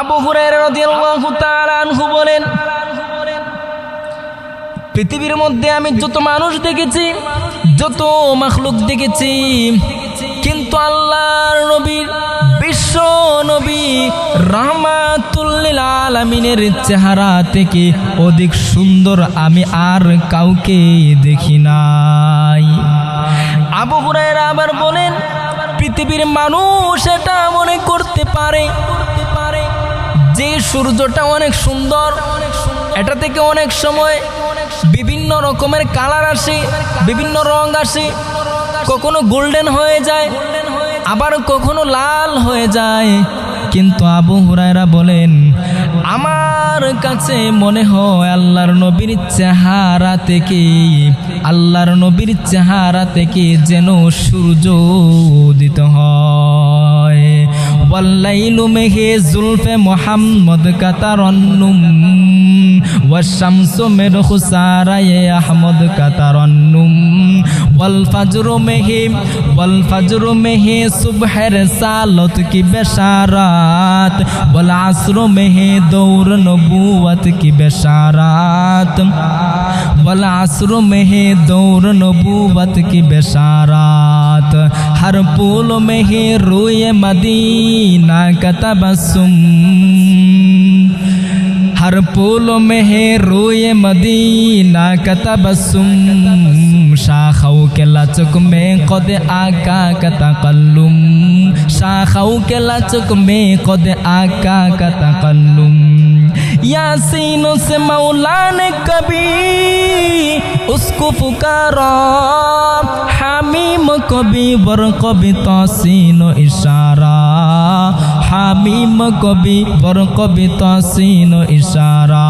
আবু আনহু বলেন, পৃথিবীর মধ্যে আমি যত মানুষ দেখেছি, যত মাখলুক দেখেছি, কিন্তু আল্লাহর নবীর বিশ্ব নবী রহমাতুল্লিল আলামিনের চেহারা থেকে অধিক সুন্দর আমি আর কাউকে দেখি নাই। আবু হুরায়রা আবার বলেন, পৃথিবীর মানুষ এটা মনে করতে পারে যে সূর্যটা অনেক সুন্দর, এটা থেকে অনেক সময় বিভিন্ন রকমের কালার আসে, বিভিন্ন রং আসে। কখনো গোল্ডেন হয়ে যায়, আবার কখনো লাল হয়ে যায়। কিন্তু আবু হুরায়রা বলেন, আমার কাছে মনে হয় আল্লাহর নবীর চেহারা থেকে, আল্লাহর নবীর চেহারা থেকে যেন সূর্য উদিত হয়। ওয়াল্লাইলু মেহে জুলফে মোহাম্মদ কাতারন্নুম ওয়াশামসু মেরহু সারায়ে আহমদ কাতারন্নুম ওয়াল ফাজরু মেহে ওয়াল ফাজরু মেহে সুবহের সালত কি বেশারাত ওয়াল আসরু মেহে দৌর নবুয়ত কি বেশারাত ওয়াল আসরু মেহে দৌর নবুয়ত কি বেশারাত हर पुल में ही रोए मदीना का तबसुम हर पुल में है रोए मदीना का तबसुम शाखाओं के लचक में कद आका का तकल्लुम। शाखाओं के लचक में कद आका का तकल्लुम। यासीनों से मौला ने कभी उसको पुकारा। হামিম কবি বর কবি তসিন ইশারা হামিম কবি বর কবি তসিন ইশারা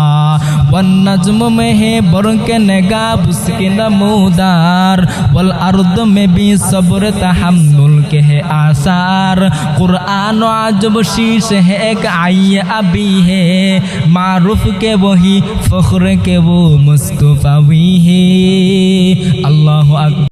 والنجم میں ہے بر کے نگاب اس کی نمودار والارض میں بھی صبر تحمل کے ہے آثار قرآن و عجب شیش ہے ایک آئی ابھی ہے معروف کے وہی فخر کے وہ مصطفی ہے اللہ اکبر